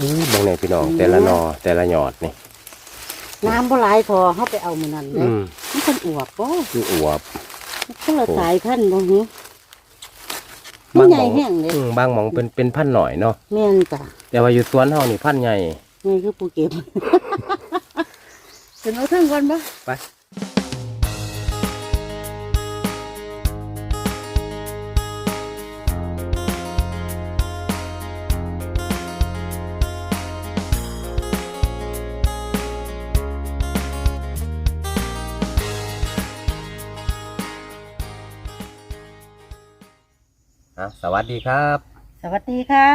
อื้อเบางในพี่น้อง แต่ละหนอแต่ละหยอดนี่ น้ำบ่หลายพอเฮาไปเอามื้อนั้นเลอืยมมันเป็นอวบบ่คืออวบ คนละสายพันธุ์บ่ฮึบางใหหมญ่องแห้งเลยอืมบางหมองเป็นเป็นพันหน่อยเนาะแม่นจ้ะแต่ว่าอยู่สวนเฮานี่พันใหญ่ นี่คือปูเก็บถึงเอาเทิงก่อนบ่ไปะสวัสดีครับสวัสดีค่ะ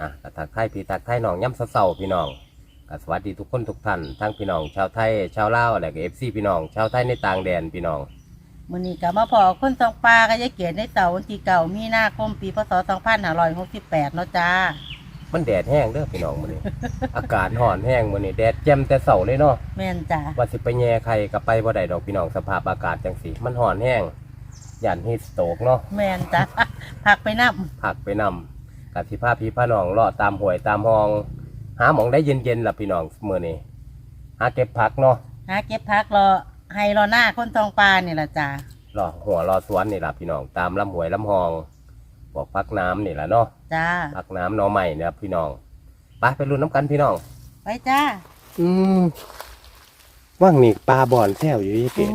อะก็ทักทายพี่ทักทายน้องย่ำเศร้าๆพี่น้องก็สวัสดีทุกคนทุกท่านทั้งพี่น้อง ชาวไทยชาวลาวและก็เอฟซีพี่น้อง ชาวไทยในต่างแดนพี่น้อง มื้อนี้ก็มาพอคนสองปลาก็ยายเกียรติในเสาร์วันที่เก่ามีนาคมปีพศ2568เนาะจ้ามันแดดแห้งเด้อพี่น้องมื้อนี้ อากาศร้อนแห้งมื้อนี้แดดแจ่มแต่เช้าเลยเนาะแม่นจ้าว่าสิไปแย่ใครก็ไปบ่ได้ดอกพี่น้องสภาพอากาศจังสิมันร้อนแห้ง ย่านฮีทสโตกเนาะแม่นจ้าผักไปนับผักไปนำกับสิพาพี่พาน้องเลาะตามห้วยตามห้อง หาหมองได้เย็นๆล่ะพี่น้องมื้อนี้หาเก็บผักเนาะหาเก็บผักรอให้รอหน้าคนทองปลานี่ล่ะจ้ารอหัวรอสวนนี่ล่ะพี่น้องตามลำห้วยลำหองบอกพักน้ำนี่ล่ะเนาะจ้าพักน้ำหนอใหม่เนี่ยพี่น้องไปไปรุ่นน้ำกันพี่น้อง ไปจ้าอืมว่างนี่ปลาบอนแซวอยู่ยี่เป็ด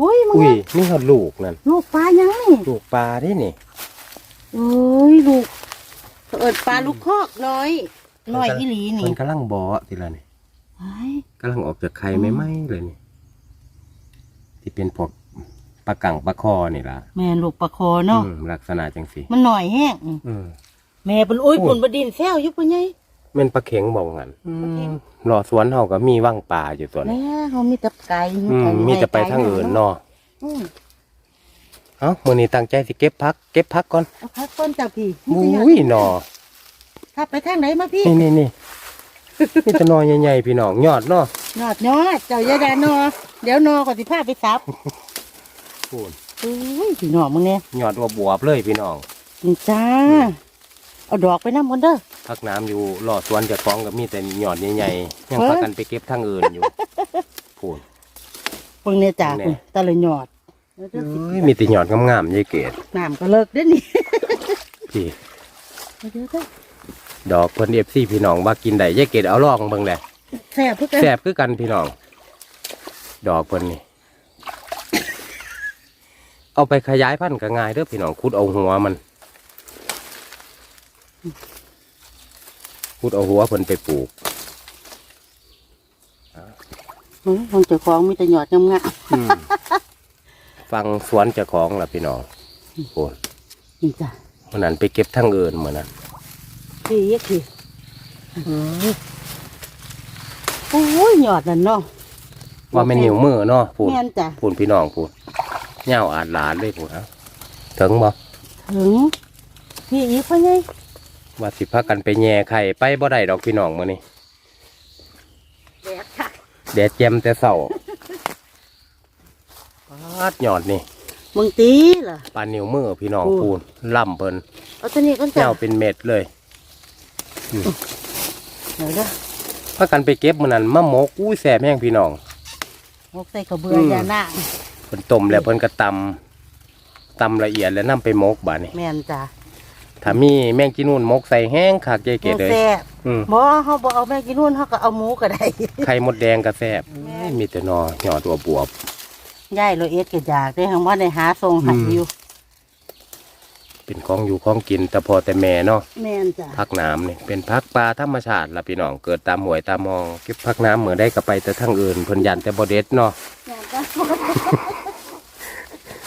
อุ้ยมึงอุ้ยอะนี่เขาลูกนั่นลูกปลายังนี่ลูกปลาที่นี่เอ้ยลูกเอิดปลาลูกคอกน้อยน้อยอีหลีนี่มันกำลังบอทีละนี่ไอ้กำลังออกจากไข่ไม่ไหมเลยนี่ที่เป็นพวกปลากังปลาคอนี่ล่ะแม่ลูกปลาคอเนาะอืมลักษณะจังสิมันหน่อยแห้งอืมแม่เป็นอุ้ยโอ้ยปุ่นบดินแซวอยู่ปุ่นไง แมันปลาเข็งบอกงั้นปลาเข็งรอสวนเฮาก็มีว่างปลาอยู่ตัวแม่นี้เขามีแต่ไก่อืมมีแต่ไปทางอื่นเนาะอืมเอ้ามื้อนี้ตั้งใจสิเก็บพัก เก็บพักก่อนเอาพักต้นจ้าพี่อุ้ยหนอถ้าไปทางไหนมาพี่นี่นี่นี่นี่จะนอใหญ่ๆพี่น้องยอดเนาะยอดยอดเจ้ายาดานอเดี๋ยวนอก่อนสิพาไปซับพูนอุ้ยพี่น้องมึงเนี่ยยอดอวบวบๆเลยพี่น้อง นี่จ้า เอาดอกไปน้ำมันเด้อพักน้ำอยู่รอสวนเจะฟ้าของกับมีแต่ยอดใหญ่ๆยังเฮ้ยพากันไปเก็บทางอื่นอยู่พูนเพิ่งเนี่ยจ้าแน่พุ่นตะเลยยอดแล้วจะสิเอ้ยมีแต่ยอดงามๆยายเกดน้ำก็เลิกเด้อนี่พี่เดี๋ยวเด้อดอกเพิ่นเอฟซีพี่น้องว่ากินได้ยายเกดเอาลองเบิ่งแหละแซ่บเพื่อกันแซ่บคือกันพี่น้อง ดอกเพิ่นนี่เอาไปขยายพันธุ์ก็ง่ายเด้อพี่น้องขุดเอาหัวมัน ขุดเอาหัวเพิ่นไปปลูกเฮ้ยของเจ้าของมีแต่หยอดงามอืมฟังสวนเจ้าของล่ะพี่น้องโอ้ยๆนี่จ้าวันนั้นไปเก็บทั้งเอินเหมือนนั้นพี่ยักพี่โอ้ยหยอดนั่นเนาะว่าแม่นนิ้วมือเนาะพูดแม่นจ้ะพูดพี่น้องพูดเงาอาดหลานเลยพูดฮะถึงบ่ถึงพี่อีกพ่อไง ว่าสิพากันไปแย่ไข่ไปบ่ได้ดอกพี่น้องมื้อนี้แดดค่ะแดดแจ่มแต่เช้าปาดยอดนี่มึงตีล่ะปานนิ้วมือพี่น้องโอ้ พูดล่ำเพิ่นเอาตัวนี้ก่อนจ้ะเงาเป็นเม็ดเลยเดี๋ยวเด้อพากันไปเก็บมื้อนั้นมะมกอุ้ยแซ่บแห้งพี่น้อง มกใส่กระเบือยาหน้าเพิ่นต้มแล้วเพิ่นก็ตำตำละเอียดแล้วนํไปมกบาดนี้แม่นจ้ะ ถ้ามีแมงจีนูนมกใส่แห้งคักใจเกมัดนเลยแซ่บอืมบ่เฮาบ่เอาแม่กินนู่นเฮาก็เอาหมูก็ได้ไข่มดแดงกระแซบมีแต่หนอหยอดตัวบวบ ยายโรเอ็ดก็อยากได้หังว่าได้หาทรงให้อืมอยู่เป็นของอยู่ของกินแต่พอแต่แม่เนาะแม่นจ้ะพักน้ำนี่เป็นพักปลาธรรมชาติละพี่น้องเกิดตามหวยตามมองเก็บพักน้ำเหมือนได้ก็ไปแต่ทั้งอื่นเพิ่นยันแต่บ่เด็ดเนาะ แม่นจ้ะ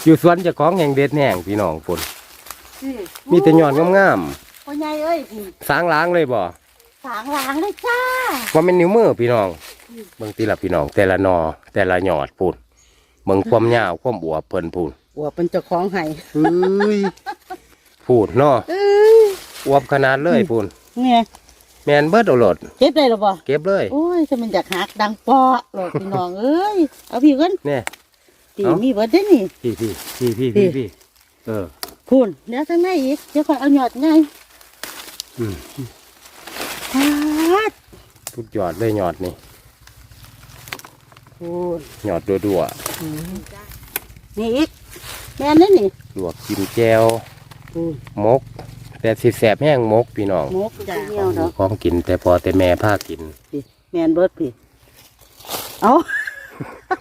อยู่สวนเจะของแห่งเด็ดแห่งพี่น้องฝน มีแต่หยอดงามพ่อใหญ่เอ้ยพี่ๆสางล้างเลยบ่สางหลางเลยจ้า ว่าเป็นนิ้วมือพี่น้องเบิ่งตีละพี่น้อง แต่ละหนอแต่ละหยอดพูดเบิ่งความยาวความอวบเพิ่นพูดหัวเป็นเจ้าของให้เฮ้ยพูดเนาะเอ้ยอวบขนาดเลยพูดเนี่ยแมนเบิดเอาโหลดเก็บได้หรอบ่เก็บเลย โอ้ยถ้ามันอยากหักดังเปาะหลอกพี่น้องเอ้ยเอาพี่กันเนี่ย ตีเอ้ามี มีเบิดได้อนี่ พี่พี่พี่พี่พี่พี่เออ คุณเดี๋ยวทางในอีกเดี๋ยวค่อยเอาหยอดไงอืมปาดทุกยอดเลยยอดนี่โอ้ยยอดดัวอืมนี่อีกแม่นนี่นี่ๆลวกกินแจวโอ้ยมก แต่สิแสบแห้งมกพี่น้องมกจ้ะเหี่ยวดอกของกินแต่พอแต่แม่พากินพี่แม่นเบิดพี่เอา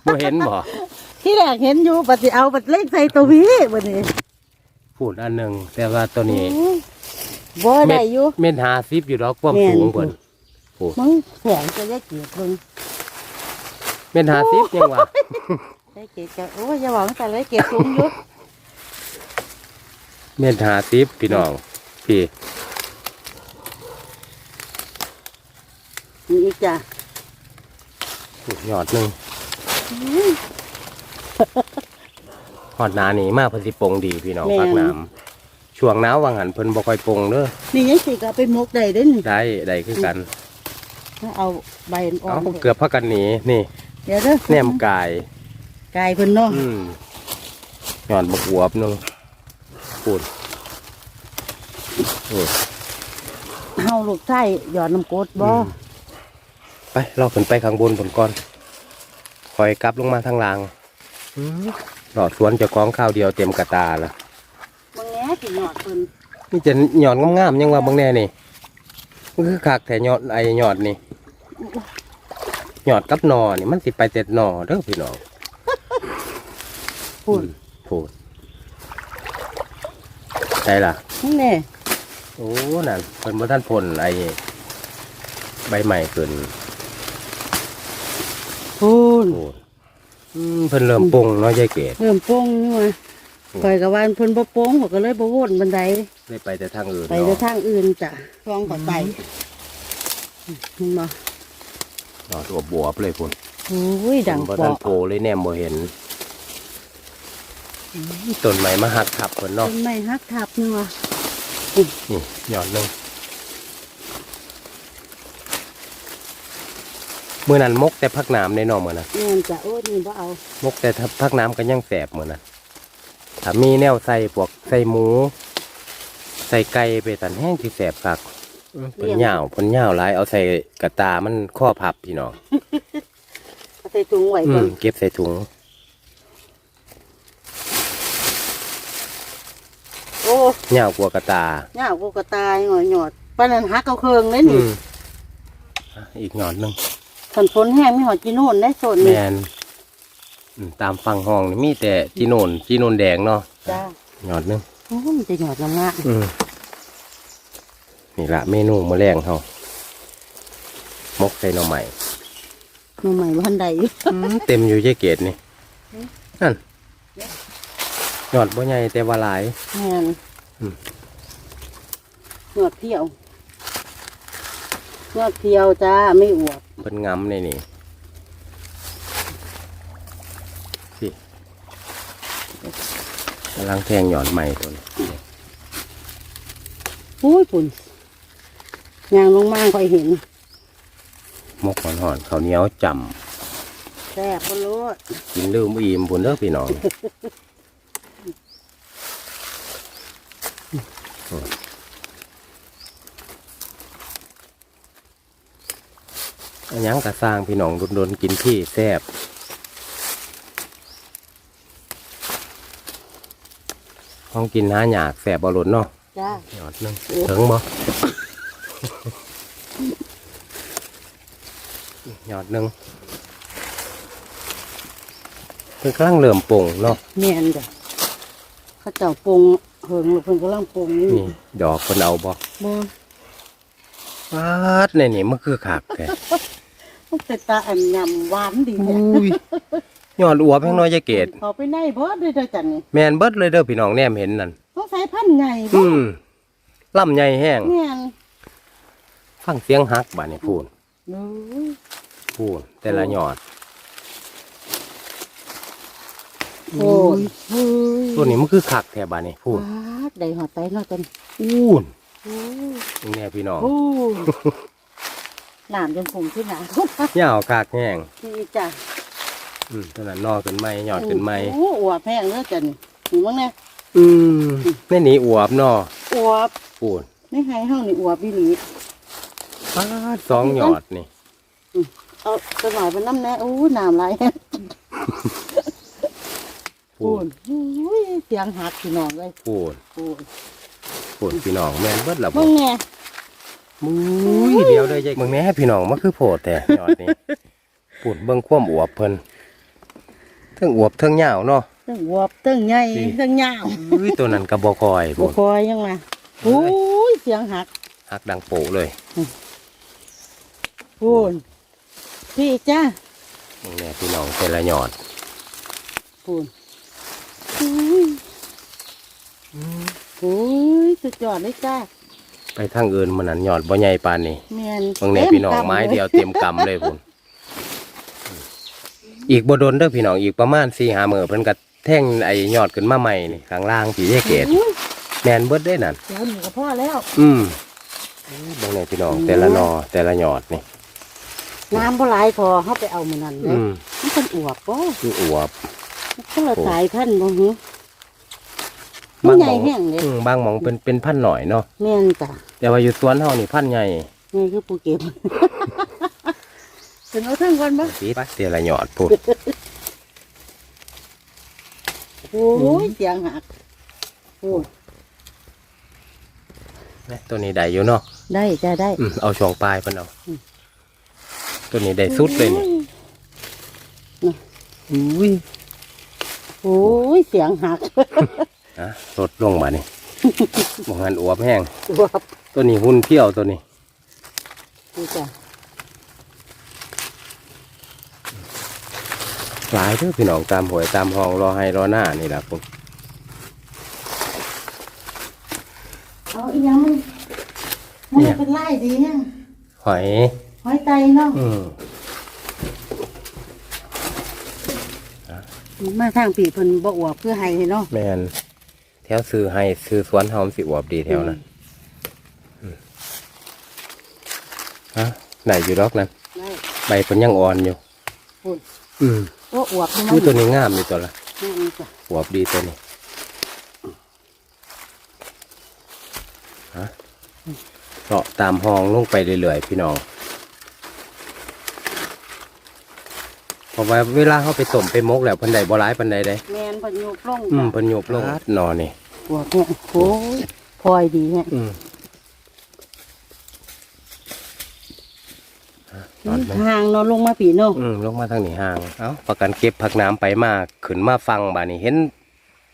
บ่เห็นบ่ที่แรกเห็นอยู่ปฏิเอาปัดเล็กใส่ตัวพี่บัดนี้ พูดอันหนึ่งแต่ว่าตัวนี้โอ้ยบ่ได้อยู่เม็ดหาซิบอยู่ดอกความแม่นสูงเพิ่นมึงแสงจะได้เกียรติเบิ่งเม็ดหาซิบยังวะได้เกียรติจะโอ้ยอย่าหวังแต่ได้เกียรติสูงอยู่เม็ดหาซิบพี่น้องพี่นี่อีกจ้ะยอดหนึ่งห อดหนานี่มากเพนสิปงดีพี่น้องภาคน้ำช่วงหนาววังหันเพิ่นบ่ค่อยปงเด้อนี่ยังสิก็เอาไปมกได้เด้นี่ได้ได้คือกันเอาใบออเอากเกือบพักกันหนีนี่เดี๋ยวเด้อแหนมกาย กายเพิ่นเนาะอืมยอดบกอวบหนึงพูดโอ้ยเฮาลูกไส้หยอดน้ำกรดบ่อืมไปเราขึ้นไปข้างบนผลก่อนคอยกลับลงมาทางล่างอืม หลอดสวนเจะคล้าของข้าวเดียวเต็มกระตาละมึงแหน่สิหยอดเพิ่นนี่จะหยอดงามๆยังว่าบางแน่นี่มันคือคักแต่หยอดไอหยอดนี่หยอดกับหนอนี่มันสิไปเต็ดหนอเด้อพี่น้องพูดอืมพูดใช่ล่ะนี่แน่โอ้นั่นเป็นบ่ท่านพลไอใบใหม่เกินพูดโอ้อืมเพิ่นเริ่มปรุงเนาะยายเกด เริ่มโป่งนี่ว่าข่อยก็ว่าเพิ่นบ่โป่งข่อยก็เลยบ่วนบันไดได้ไปแต่ทางอื่นไปในเนาะทางอื่นจ้ะคลองก็ไปเห็นบ่เนาะตัวบวบเลยพุ่นโอ้ยดังบ่ปท่าอนกโปเลยแนมบ่เห็นต้นไม้มาหักทับเพิ่นต้เนาะนไม้ฮักทับนี่ว่านี่ยอดหนึง มื้อนั้นมกแต่พักน้ำในเนอมื้อนั้นแม่นจ้ะโอ้ยนี่บ่เอามกแต่พักน้ำก็ยังแสบมื้อนั้นถ้ามีแนวใส่พวกใส่หมู ใส่ไก่ไปตันแห้งที่แสบคักเพิ่นยาวเพิ่นยาวหลายเอาใส่กระตามันข้อพับพี่น้องเอาใส่ถุงไว้อืก่อมนเก็บใส่ถุง โอ้ยาวกว่ากระตาย่ากูก็ตายหงอยหยอดปานนั้นฮักเอาเครื่องเลยอืนี่มอะอีกหยอดหนึง คันฝนแห้งมีหอดจีโน่นได้โซนแมนี่นอืมตามฟังห้องนี่มีแต่จีโนนจีโนนแดงเนาะจ้าหยอดหนึงโอ้มันจะหยอดน้ำงะอืมนี่ละเมนูมะแรงเขามกใส่หน่อใหม่ หน่อใหม่บ้านใดอยู่เต็มอยู่ยายเกตนี่นั่นหยอดบ่ใหญ่แต่ว่าหลาย แม่นอืม หยอดเที่ยว หยอดเที่ยวจ้าไม่อวบเพิ่นงำในนี่สิกำลังแทงหยอดใหม่ตัวนี้โอ้ยปุ่นยางลงมาค่อยเห็นมกหอนๆข้าวเหนียวจแซ่บบ่รู้ำกินลืมอิ่มพุ่นเด้อพี่น้อง อันยังกระสร้างพี่น้องโดนๆกินที่แซ่บห้องกินหาหยากแซ่บบอลนเนาะจ้าหยอดหนึงถึงบ่หยอดหนึงเพิ่นกำลังเริ่มปรุงเนาะแม่นจ้ะเขาเจ้าปรุงเฮิงหรือเพิ่นกำลังปรุงนี่นี่ดอกเพิ่นเอาบ่บ่ปาดในนี่มันคือคักแก มันเป็นตาอันยำหวานดีแท้อุ้ยยอดอวบแพงน้อยยายเกดเขาไปในเบิดเลยเด้อจันนี่แม่นเบิดเลยเด้อพี่น้องแนมเห็นนั่นต้องใส่พันธุ์ใหญ่บ่อืมลำใหญ่แห้งแม่นฟังเสียงฮักบาดนี่พูนโอ้ยพูนแต่ละยอดโอ้ยเฮ้ยตัวนี้มันคือคักแท้บาดนี่พูนปาดได้หอดไตเนาะจันอู้นโอ้ยนี่แน่พี่น้อง โอ้ย น้ำจนผมขึ้นหนายาวคักแห้งนี่จ้ะอืมตัวนั้นนอขึ้นไหมยอดขึ้นไหมโอ้อวบแพงเด้อจันนี่มึงบ้างเนี่ยอืมแม่นี่อวบเนาะอวบพูนในไฮเฮานี่อวบอีหลีปาดสองหยอดนี่เอากระหน่อยเป็นน้ำแน่อู้น้ำไหลายพูปูดนอุ้ยเสียงหักพี่น้องเลยพูดปูนพูดพี่น้องแม่นเบิดละบ่เบิ่งแน่ มุ้ยเดียวเลยยายมึงแม่ให้พี่น้องมาคือโพดแต่หยอดนี่พูดเบิ่งความอวบเพิ่นเทั้งอวบเทั้งยาวเนาะตึงอวบตึงใหญ่ดีตึงยาวอุ้ยตัวนั้นก็บ่คอยบ่พูดคอยยังมาอุ้ยเสียงหักหักดังโปะเลยปูนพี่จ้ามึงแม่พี่น้องแต่ละหยอดปูนอุ้ยอุ้ยสุดยอดเลยจ้า ไปทางอื่นมันนั้นหยอดบ่ใหญ่ปานนี้แม่นมึงแน่พี่น้องไม้เดียวเต็มกำเลยพุ่นอีกบ่โดนเด้อพี่น้องอีกประมาณ4-5มื้อเพิ่นก็แท่งไอ้ยอดขึ้นมาใหม่นี่ข้างล่างสีแยกเกตอุ้ยแมนเบิดได้นั่นเดี๋ยวหนูกับพ่อแล้ว อืมเบางในพี่น้องแต่ละนอแต่ละหยอดนี่น้ำบ่หลายพอเฮาไปเอามื้อนั้นเลอืยมมันเป็นอวบบ่คืออวบคนละสายพันธุ์บ่หือบางใหหมญ่องแห้งเลยอืมบางหมองเป็นเป็นพันหน่อยเนาะแม่นจ้ะ แต่ว่าอยู่สวนเฮานี่พันใหญ่นี่คือปูเก็บเป็นเอาเทั้งวันบ่ปีดแต่ละหยอดพูดโอ้ยเสียงหักโอ้ยนะตัวนี้ได้อยู่เนาะได้จ้ะได้อืมเอาช่วงปลายเพิ่นเอาอืมตัวนี้ได้สุดเลยนี่อุ้ยโอ้ยเสียงหักอะลดลงมานี่บ่งั้นอวบแห้งอวบ ตัวนี้หุ่นเที่ยวตัวนี้นี่จ้ะหลายเด้อพี่น้องตามหวยตามห้องรอให้รอหน้านี่ล่ะพุ่นเอาอีหยังมันมันเป็นไล่ดีฮะหอยหอยไตเนาะอืมมาทางปีเพิ่นบ่อวบคือให้เนาะแม่นแถวซื้อให้ซื้อสวนเฮามันสิอวบดีแถวนั้น ฮะไหนอยู่ดอกนั้นได้ใบเพิ่นยังอ่อนอยู่พูดอืมโอ้อวบนี่อุ้ยตัวนี้งามนี่ตัวละนี่จ้ะอวบดีตัวนี้ฮะเลาะตามห้องลงไปเรื่อยๆพี่น้องเพราะว่าเวลาเขาไปต้มไปมกแล้วเพันใดบ่ร้ายเพันใดได้แม่นเพิ่นโยกลงอืมจ้ะเพิ่นโยบลงนอนนี่อวบเนี่ยโอ้ยพลอยดีฮะอืม ฮะนอนไหมห่างเนาะลงมาปีเนาะอืมลงมาทางนี้ห่างเอ้าประกันเก็บผักน้ำไปมาขึ้นมาฟังบานี่เห็น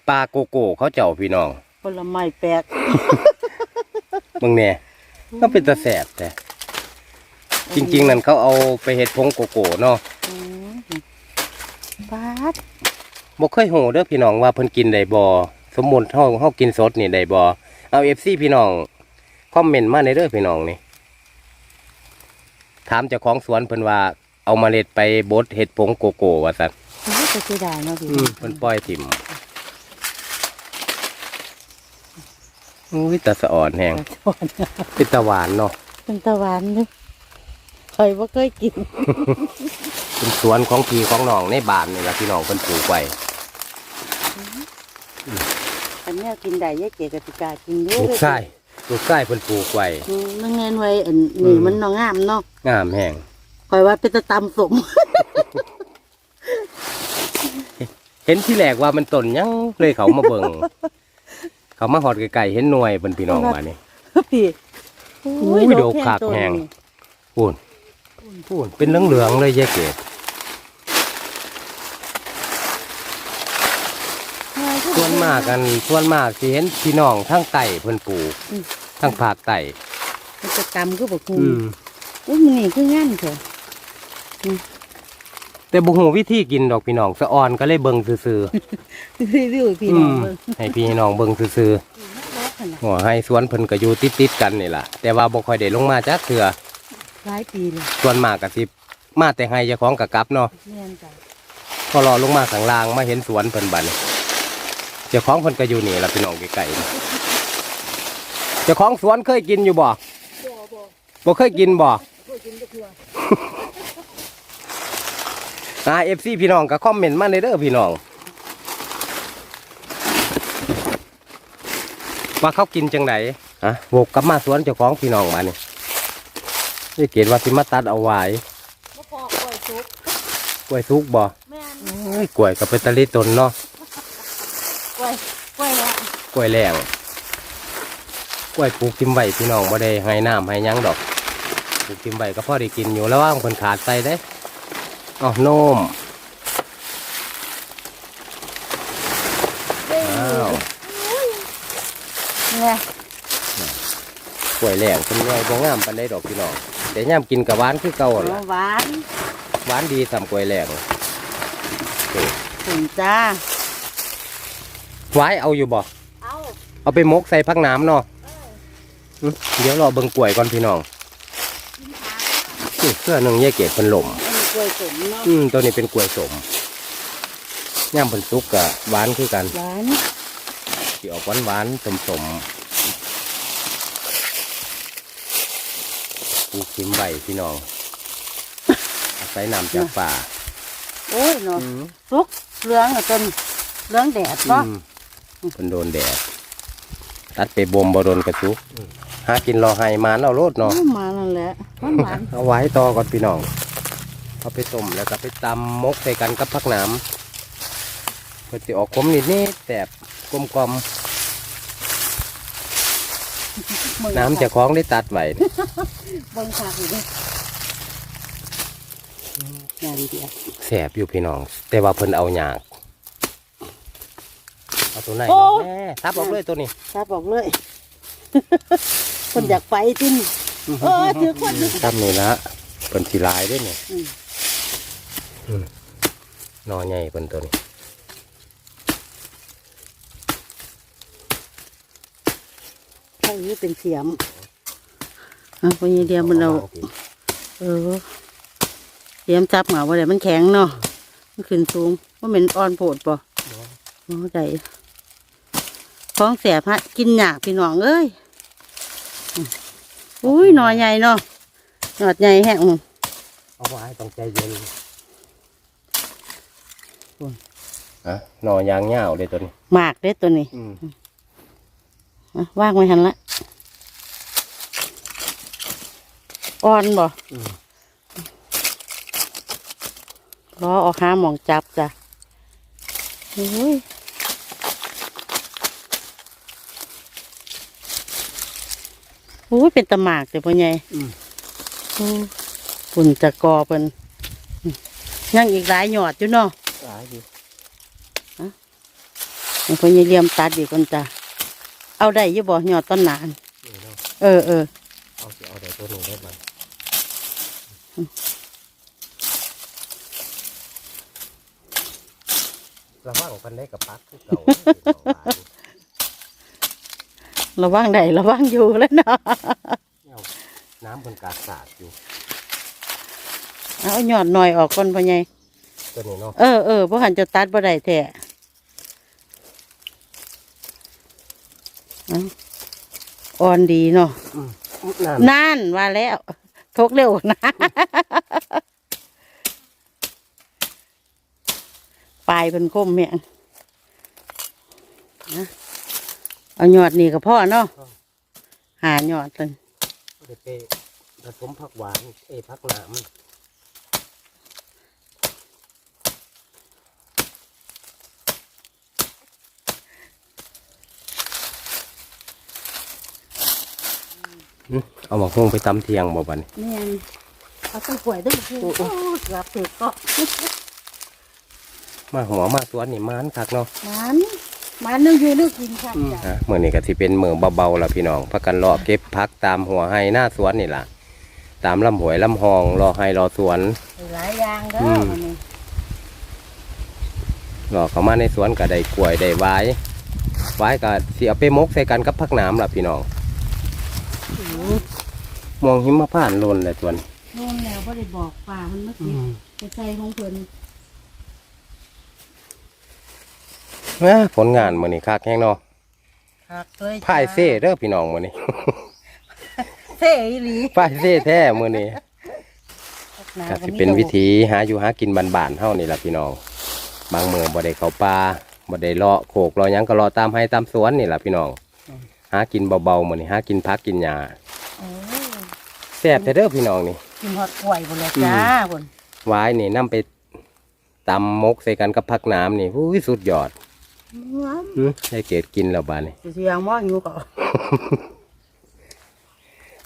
ปลาโกโก้เขาเจ้าพี่น้องผลไม้แปลกมึงเนี่ยก็เป็นตะแสบแต่จริง ๆ นั่นเขาเอาไปเฮ็ดผงโกโก้เนาะอืมปาดบ่เคยหูเด้อพี่น้องว่าเพิ่นกินได้บ่สมมุติเฮาเฮากินสดนี่ได้บ่เอา FC พี่น้องคอมเมนต์มาในเด้อพี่น้องนี่ ถามเจ้าของสวนเพิ่นว่าเอาเมล็ดไปบดเฮ็ดผงโกโก้ว่าซั่นโอ้ยจะเสียดายเนาะพี่อืมเพิ่นปล่อยถิ่มอุ้ยตาสะอ่อนแฮงก่อนเป็นตาหวานเนาะเป็นตะวันเด้อเคยว่าเคยกินเป็นสวนของพี่ของน้องในบ้านนี่ล่ะพี่น้องเพิ่นปลูกไว้อันเนี้ยกินได้ยายเกกติกากินเยอะลูกไส้ ลูกไส้เพิ่นปลูกไว้อืมนั่งเงินไว้อันนี่มันเนาะงามเนาะงามแฮงคอยว่าเป็นตะตำสม เห็นที่แรกว่ามันต้นหยังเลยเขามาเบิ่งเขามาหอดไก่ๆเห็นหน่วยเป็นพี่น้องมานี่พี่อุ้ยโดกคักแห้งพูนพูนเป็นเหลืองๆเลยแยกเกด ส่วนมากกันส่วนมากที่เห็นพี่น้องทั้งไต่เพิ่นปลูกทั้งภาคไต่มันจะตำก็บอกคุณอืมอุ้ยมันนี่คืองามเถอะแต่บ่ฮู้วิธีกินดอกพี่น้องสะอ่อนก็เลยเบิ่งซื่อรีวิวๆพี่อืน้องมเบิ่งให้พี่น้องเบิ่งซื่อรักขนาดๆหัวให้สวนเพิ่นก็อยู่ติดๆกันนี่ล่ะ แต่ว่าบ่ค่อยได้ลงมาจักเทื่อหลายปีเลยส่วนมากก็สิมาแต่ให้เจ้าของกะกลับเนาะ แม่นจ้ะพอรอลงมาข้างล่างมาเห็นสวนเพิ่นบัดนี้ เจ้าของเพิ่นก็อยู่นี่ล่ะพี่น้องใกล้ๆนี่เจ้าของสวนเคยกินอยู่บ่บ่เคยกินบ่อ่า FC พี่น้องก็คอมเมนต์มาในเด้อพี่น้องว่าเขากินจังไดอะโวกกลับมาสวนเจ้าของพี่น้องมานี่นี่เกณฑ์ว่าสิมาตัดเอาไว้บ่พอกล้วยสุกกล้วยสุกบ่แม่นเอ้ยกล้วยกับเป็นตะลิตนเนาะ กล้วยกล้วยแล้วกล้วยแรงกล้วยปลูกทิมไว้พี่น้องบ่ได้ให้น้ำให้หยังดอกปลูกทิมไว้ก็พอได้กินอยู่แล้วว่างคนขาดใส่ได้อ๋อโนมอ้าวไงกล้วยแรงเป็นไงบ่งามปานใดดอกพี่น้องแต่ย่ามกินกับหวานคือเก่าล่ะหวานหวานดีสำกล้วยแรงถึงจ้า ไว้เอาอยู่บ่เอาเอาไปมกใส่พักน้ำเนาะอื้อเดี๋ยวรอเบิ่งกล้วยก่อนพี่น้องอื้อเสื้อหนึ่งแยกเกศเป็นหล่มอันนี้กล้วยสมเนาะอืมตัวนี้เป็นกล้วยสมย่ามเป็นซุกกะหวานคือกันหวานที่ออกหวานหวานสมสมปลูกขิมใบพี่น้องอาศัยน้ำจากป่าโอ้ยเนาะสุกเหลืองอะจนเหลืองแดดเนาะอืม เป็นโดนแดดตัดไปบ่มบ่โดนกระซุกหากินรอให้มานเอาโลดเนาะเอามานั่นแหละหวานหวานเอาไว้ต่อก่อนพี่น้องเอาไปต้มแล้วก็ไปตำมกใส่กันกับผักหน้ำเพื่อจะออกขมนิดนิดๆแต่กลมกลมๆน้ำเจะคล้าของได้ตัดไว้เบิ่งคักอยู่เด้งานเดียวแสบอยู่พี่น้อง แต่ว่าเพิ่นเอาหยาก เอาตัวไหนโอ้เนาะแม่ทับออกเลยตัวนี้ถ้าบอกเลย คนอยากไปจิ้นเออถือคนนึง ทับนี่ละเพิ่นสีลายด้วยเนี่ยอืม อืมนอใหญ่เพิ่นตัวนี้ใช่นี่เป็นเสียมอะพอเดียวมันเอา เออเสียมจับเหงาว่าไรมันแข็งเนาะ มันขึ้นสูงว่าเป็นอ่อนโผดป่ะโอ้ใจ ท้องแสบฮะกินหยากพี่น้องเอ้ยอืมอุ้ยหนอใหญ่เนาะหนอดใหญ่แห้งเอาไว้ต้องใจเย็นอะนอยางเงาวเลยตัวนี้หมากเด้อตัวนี้อืมอะว่างไว้หันละอ่อนบ่อืมล้อออกหาหมองจับจ้ะโอ้ย โอ้ยเป็นตะหมากเลยพ่อใหญ่อืมโอ้ฝุ่นจะกอเพิ่นอืมยังอีกหลายหยอดอยู่เนาะตายดิให้พ่อใหญ่เลียมตัดอีกคนจ้ะเอาได้อยี่บ่หยอดต้นหนานนี่เนาะเออเออเอาสิเอาแต่ตัวนี้ได้บ้างระวังกันได้กับปักคือเก่า ระวังได้ระวังอยู่แล้วเนาะเอาน้ำบนกาสาดอยู่ เอาหยอดหน่อยออกก่อนพ่อใหญ่ตัวนี้เนาะเออเออเพราะหันจะตัดบ่ได้แท้เอาอ่อนดีเนาะน้ำนั่นว่าแล้วทกเร็วนะปลายเป็นคมเมียงนะ เอาหยอดนี่กับพ่อเนาะหาหยอดเลยเดี๋ยวไปผสมผักหวานเอ้ยผักน้ำอืมเอามาคงไปตำเทียงบ่บัดนเนียนเอาไปป่วยด้วยคือโอ้เกือบเสร็จก็มาหัวมาสวนนี่มันคักเนาะมัน มันนึกอยู่นึกกินค่ะจ้ะฮะเมื่อนี้ก็สิเป็นมือเบาๆละพี่น้องพักกันรอเก็บพักตามหัวไห้หน้าสวนนี่ล่ะ ตามลำหวยลำหองรอไห้รอสวน หลายอย่างเด้อือม วันนี้รอเข้ามาในสวนก็ได้กล้วยได้ไว้ไว้ก็สิเอาไปมกใส่กันกับผักน้ำล่ะพี่น้องโอ้มองหิมพานต์หล่นเลยสวนนู่นแล้วก็ได้บอกป่ามันเมื่อกี้ไปใส่ของเพิ่น เอ้อผลงานมื้อนี้คักแฮงเนาะหักเลยพ่ายเซ่เด้อพี่น้องมื้อนี้เซ่อีหลีพ่ายเซ่แท้มื้อนี้ก็สิเป็นวิธีหาอยู่หากินบ้านๆเฮานี่ล่ะพี่น้อง บางมื้อบ่ได้เข้าป่าบ่ได้เลาะโขกเลาะหยังก็เลาะตามให้ตามสวนนี่ล่ะพี่น้องหากินเบาๆมื้อนี้หากินพักกินหญ้าโอ้ยแซ่บแต่เด้อพี่น้องนี่กินฮอดกล้วยพุ่นเลยจ้าพุ่นหวายนี่นํไปตำมกใส่กันกับผักน้ำนี่อุ้ยสุดยอด หึได้เกดกินแล้วบาดนี้สิเสียงมออยู่ก็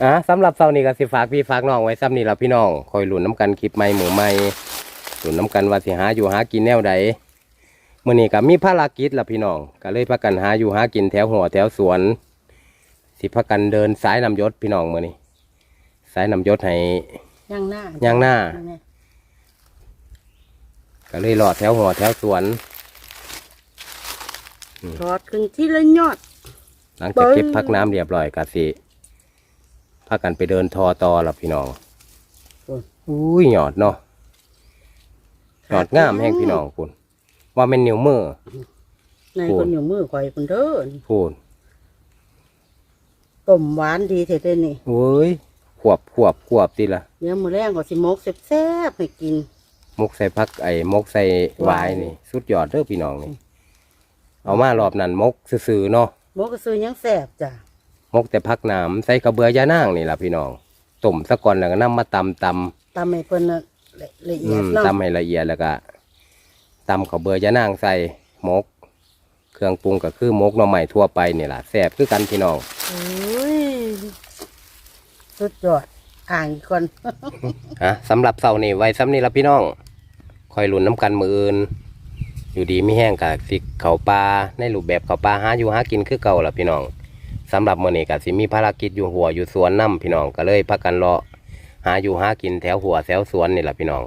อะสำหรับเสาร์นี้ก็สิฝากพี่ฝากน้องไว้ซ้ำนี่ล่ะพี่น้องคอยหลุนน้ำกันคลิปใหม่หมูใหม่หลุนน้ำกันว่าสิหาอยู่หากินแนวใดมื้อนี้ก็มีภารกิจล่ะพี่น้องก็เลยพากันหาอยู่หากินแถวหัวแถวสวน สิพากันเดินสายนำยศพี่น้องมื้อนี้ สายนำยศให้ย่างหน้าย่างหน้าแม่ก็เลยหลอดแถวหัวแถวสวน ทอดขึ้นที่ละยอด หลังจากเก็บเบิ่งพักน้ำเรียบร้อยก็สิพากันไปเดินทอต่อล่ะพี่น้องโอ้ย อุ้ยหยอดเนาะหยอดงามแห้งพี่น้องคุณว่าเป็นนิ้วมือ ในโอ้คนอยู่มือข่อยพุ่นเด้อพูดต้มหวานดีเท่เด้นี่โอ้ยขวบขวบขวบติละเดี๋ยวมื้อแรงก็สิมกแซ่บๆให้กิน มกใส่พักไอ้มกใส่หวายนี่ สุดยอดเด้อพี่น้องนี่ เอามารอบนั้นมกซื่อๆเนาะมกก็ซื้อหยังแซ่บจ้ะมกแต่พักน้ำใส่กระเบือยานางนี่ล่ะพี่น้องต้มซะก่อนแล้วก็นำมาตำตำ ตำให้เพิ่นน่ะละละอืเอียดมเนาะตำให้ละเอียดแล้วก็ตำข้าวเบือยานางใส่มก เครื่องปรุงก็คือมกหน่อไม้ทั่วไปนี่ล่ะแซ่บคือกันพี่น้องโอ้ย สุดยอด อ่างอีกคน ฮะสำหรับเสาร์นี่ไว้ซ้ำนี่ละพี่น้องคอยลุ้นน้ำกันมืออื่น อยู่ดีไม่แห้งกับสิเขาปลาในรูปแบบเขาปลาหาอยู่หากินคือเก่าละพี่น้องสำหรับมื้อนี้ก็สิมีภารกิจอยู่หัวอยู่สวนน้ำพี่น้องก็เลยพักกันรอหาอยู่หากินแถวหัวแถวสวนนี่แหละพี่น้อง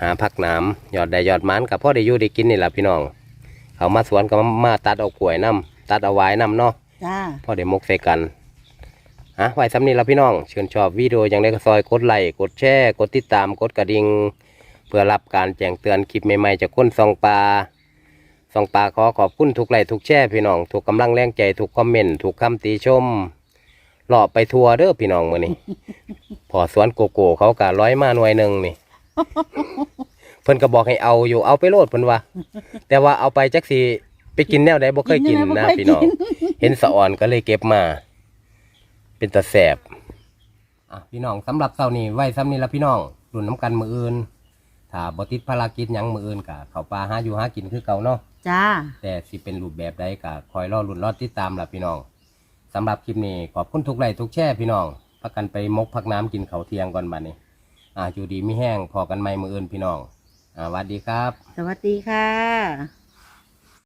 หาพักน้ำยอดได้ยอดมันกับพ่อได้อยู่ได้กินนี่แหละพี่น้อง เขามาสวนก็มาตัดเอากล้วยน้ำตัดเอาไว้น้ำเนาะจ้าพอได้มกใส่กันฮะไว้ซ้ำนี้ละพี่น้องเชิญชอบวิดีโออย่างไรก็ซอยกดไลค์กดแชร์กดติดตามกดกระดิ่ง เพื่อรับการแจ้งเตือนคลิปใหม่ๆจากคนซองปลาซองปลาขอขอบคุณทุกไลค์ทุกแชร์พี่น้องถูกกำลังแรงใจถูกคอมเมนต์ถูกคำติชมหล่อไปทัวร์เด้อพี่น้องมือนี้พอสวนโกโก้เขากะร้อยมาหน่วยหนึ่งนี่เพิ่นก็บอกให้เอาอยู่เอาไปโลดเพิ่นว่า แต่ว่าเอาไปจักสิไปกินแนวใดบ่เคยกินนะพี่น้องเห็นสะอ่อนก็เลยเก็บมา เป็นตะแสบอะพี่น้องสำหรับเสาร์นี้ไว้ซ้ำนี้ละพี่น้องรุ่นน้ำกันมืออื่น ถ้าบ่ติดภารกิจหยังมืออื่นกะเขาปลาหาอยู่หากินคือเก่าเนาะจ้า แต่สิเป็นรูปแบบใดกะคอยรอรุ่นรอติดตามละพี่น้องสำหรับคลิปนี้ขอบคุณทุกไลค์ทุกแชร์พี่น้องพักกันไปมกพักน้ำกินเขาวเที่ยงก่อนบัดนี้อ่าอยู่ดีไม่แห้งพอกันไม่มืออื่นพี่น้องอ่าสวัสดีครับ สวัสดีค่ะ